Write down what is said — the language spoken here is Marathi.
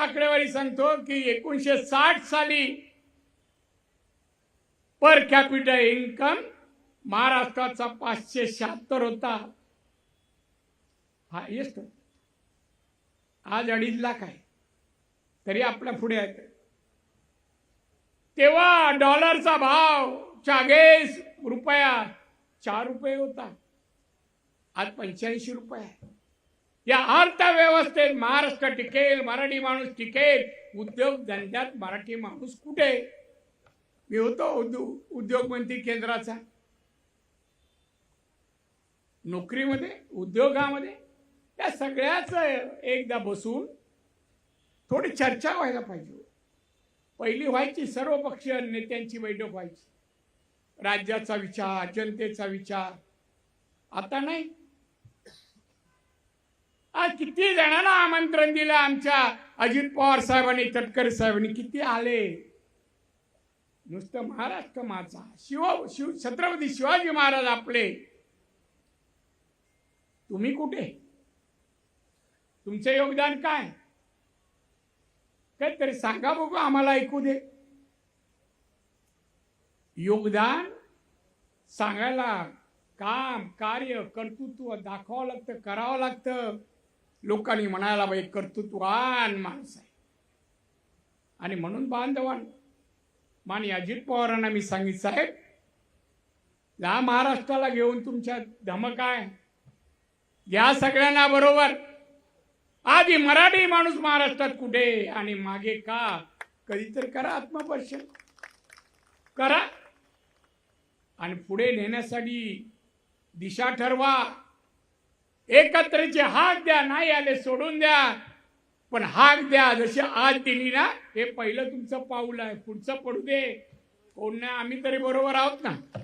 आकडेवारी सांगतो की एकोणीशे साठ साली पर कॅपिटल इन्कम महाराष्ट्राचा पाचशे शहात्तर होता. हायेस्ट आज अडीच लाख आहे. तरी आपल्या पुढे आहे तेव्हा डॉलरचा भाव चाळीस रुपया चार रुपये होता. आज पंच्याऐंशी रुपये आहे. या अर्थव्यवस्थेत महाराष्ट्र टिकेल मराठी माणूस टिकेल उद्योग धंद्यात मराठी माणूस कुठे? मी होतो उद्योग मंत्री केंद्राचा. नोकरीमध्ये उद्योगामध्ये त्या सगळ्याच एकदा बसून थोडी चर्चा व्हायला पाहिजे हो. पहिली व्हायची सर्वपक्षीय नेत्यांची बैठक व्हायची. राज्याचा विचार जनतेचा विचार. आता नाही. आज किती जणांना आमंत्रण दिलं आमच्या अजित पवार साहेबांनी तटकरे साहेबांनी किती आले? नुसतं महाराष्ट्र माझा. शिव शिव छत्रपती शिवाजी महाराज आपले. तुम्ही कुठे? तुमचं योगदान काय? काहीतरी सांगा बघू आम्हाला ऐकू दे. योगदान? सांगायला काम कार्य कर्तृत्व दाखवावं लागतं करावं लागतं. लोकांनी म्हणायला बाई कर्तृत्वान माणूस आहे. आणि म्हणून बांधवान. मानी अजित पवारांना मी सांगित साहेब या महाराष्ट्राला घेऊन तुमच्या धमक आहे. या सगळ्यांना बरोबर. आधी मराठी माणूस महाराष्ट्रात कुठे आणि मागे का? कधीतरी करा आत्मपर्शन करा. आणि पुढे नेण्यासाठी दिशा ठरवा. एकत्रचे हाक द्या नाही आले सोडून द्या. पण हाक द्या जशी आज दिली ना हे पहिलं तुमचं पाऊल आहे. पुढचं पडू दे. कोण नाही आम्ही तरी बरोबर आहोत ना.